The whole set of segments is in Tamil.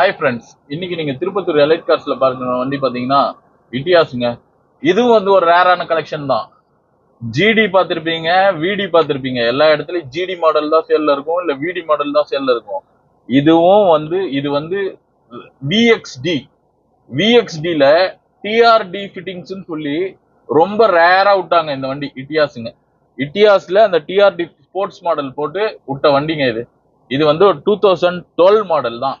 ஹாய் ஃப்ரெண்ட்ஸ் இன்னைக்கு நீங்க திருப்பத்தூர் எலைட் கார்ஸ்ல பார்க்குற வண்டி பாத்தீங்கன்னா இட்டியாஸுங்க இதுவும் வந்து ஒரு ரேரான கலெக்ஷன் தான். ஜிடி பார்த்துருப்பீங்க விடி பார்த்துருப்பீங்க எல்லா இடத்துலயும் ஜிடி மாடல் தான் சேல்ல இருக்கும் இல்ல விடி மாடல் தான் சேல்ல இருக்கும். இதுவும் வந்து இது வந்து விஎக்ஸ்டி விஎக்ஸ்டில டிஆர்டி ஃபிட்டிங்ஸ்னு சொல்லி ரொம்ப ரேரா விட்டாங்க இந்த வண்டி இட்டியாஸுங்க இட்டியாஸ்ல அந்த டிஆர்டி ஸ்போர்ட்ஸ் மாடல் போட்டு விட்ட வண்டிங்க இது. இது வந்து ஒரு டூ தௌசண்ட் டுவெல் மாடல் தான்.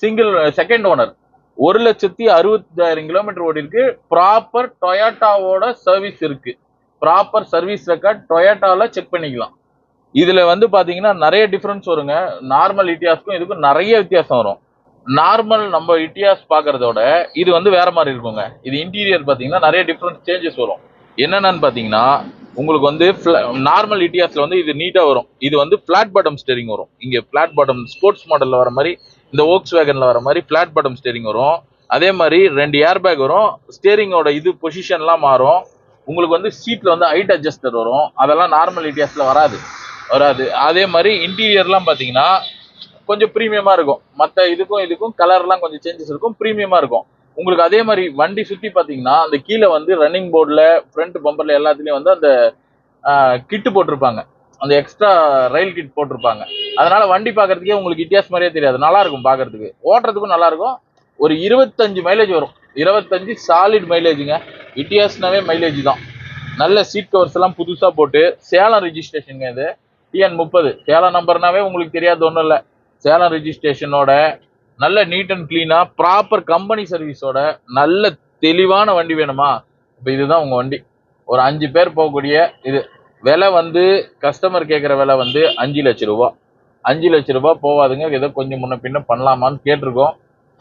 சிங்கிள் செகண்ட் ஓனர் ஒரு லட்சத்தி அறுபத்தாயிரம் கிலோமீட்டர் ஓடி இருக்கு ப்ராப்பர் டொயாட்டாவோட சர்வீஸ் இருக்கு. ப்ராப்பர் சர்வீஸ் ரெக்கார்ட் டொயாட்டாவில் செக் பண்ணிக்கலாம். இதில் வந்து பார்த்தீங்கன்னா நிறைய டிஃப்ரென்ஸ் வருங்க. நார்மல் இட்டியாஸ்க்கும் இதுக்கும் நிறைய வித்தியாசம் வரும். நார்மல் நம்ம இட்டியாஸ் பார்க்குறதோட இது வந்து வேற மாதிரி இருக்குங்க. இது இன்டீரியர் பார்த்தீங்கன்னா நிறைய டிஃப்ரென்ஸ் சேஞ்சஸ் வரும். என்னென்னு பார்த்தீங்கன்னா உங்களுக்கு வந்து நார்மல் இட்டியாஸில் வந்து இது நீட்டாக வரும். இது வந்து பிளாட் பாட்டம் ஸ்டேரிங் வரும். இங்கே பிளாட் பாட்டம் ஸ்போர்ட்ஸ் மாடலில் வர மாதிரி இந்த ஓக்ஸ் வேகனில் வர மாதிரி பிளாட் பாட்டம் ஸ்டேரிங் வரும். அதே மாதிரி ரெண்டு ஏர் பேக் வரும் ஸ்டேரிங்கோட இது பொசிஷன்லாம் மாறும். உங்களுக்கு வந்து சீட்டில் வந்து ஹைட் அட்ஜஸ்டர் வரும். அதெல்லாம் நார்மல் இடியாஸில் வராது. வராது. அதே மாதிரி இன்டீரியர்லாம் பார்த்தீங்கன்னா கொஞ்சம் ப்ரீமியமாக இருக்கும். மற்ற இதுக்கும் இதுக்கும் கலர்லாம் கொஞ்சம் சேஞ்சஸ் இருக்கும். ப்ரீமியமாக இருக்கும். உங்களுக்கு அதே மாதிரி வண்டி சுற்றி பார்த்தீங்கன்னா அந்த கீழே வந்து ரன்னிங் போர்டில் ஃப்ரண்ட் பம்பரில் எல்லாத்துலேயும் வந்து அந்த கிட்டு போட்டிருப்பாங்க. அந்த எக்ஸ்ட்ரா ரயில் கிட் போட்டிருப்பாங்க. அதனால வண்டி பார்க்கறதுக்கே உங்களுக்கு வித்தியாசம் மாதிரியே தெரியாது. நல்லா இருக்கும் பார்க்கறதுக்கு. ஓட்டுறதுக்கும் நல்லா இருக்கும் ஒரு இருபத்தஞ்சு மைலேஜ் வரும். இருபத்தஞ்சு சாலிட் மைலேஜுங்க வித்தியாசனாவே மைலேஜ் தான். நல்ல சீட் கவர்ஸ் எல்லாம் புதுசாக போட்டு சேலம் ரிஜிஸ்ட்ரேஷனுங்க இது. டிஎன் முப்பது. சேலம் நம்பர்னாவே உங்களுக்கு தெரியாது ஒன்றும் இல்லை. சேலம் ரிஜிஸ்ட்ரேஷனோட நல்ல நீட் அண்ட் க்ளீனாக ப்ராப்பர் கம்பெனி சர்வீஸோட நல்ல தெளிவான வண்டி வேணுமா? இப்போ இதுதான் உங்கள் வண்டி. ஒரு அஞ்சு பேர் போகக்கூடிய இது. விலை வந்து கஸ்டமர் கேட்குற விலை வந்து அஞ்சு லட்ச ரூபா. அஞ்சு லட்ச ரூபா போவாதுங்க ஏதோ கொஞ்சம் முன்ன பின்ன பண்ணலாமான்னு கேட்டிருக்கோம்.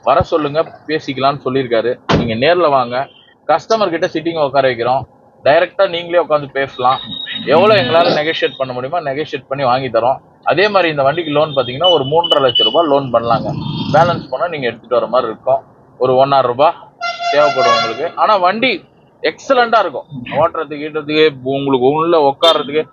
வர சொல்லுங்க பேசிக்கலாம்னு சொல்லியிருக்காரு. நீங்கள் நேரில் வாங்க. கஸ்டமர் கிட்ட சிட்டிங் உட்கார வைக்கிறோம். டைரக்டா நீங்களே உட்காந்து பேசலாம். எவ்வளோ எங்களால் நெகோஷியேட் பண்ண முடியுமோ நெகோஷியேட் பண்ணி வாங்கி தரோம். அதே மாதிரி இந்த வண்டிக்கு லோன் பார்த்தீங்கன்னா ஒரு மூன்றரை லட்சம் ரூபாய் லோன் பண்ணலாங்க. பேலன்ஸ் போனால் நீங்கள் எடுத்துகிட்டு வர மாதிரி இருக்கும். ஒரு ஒன்னாயிரம் ரூபாய் தேவைப்படும் உங்களுக்கு ஆனால் வண்டி எக்ஸலண்டா இருக்கும். ஓட்டுறதுக்கு ஈட்டுறதுக்கு உங்களுக்கு உள்ள உட்கார்றதுக்கு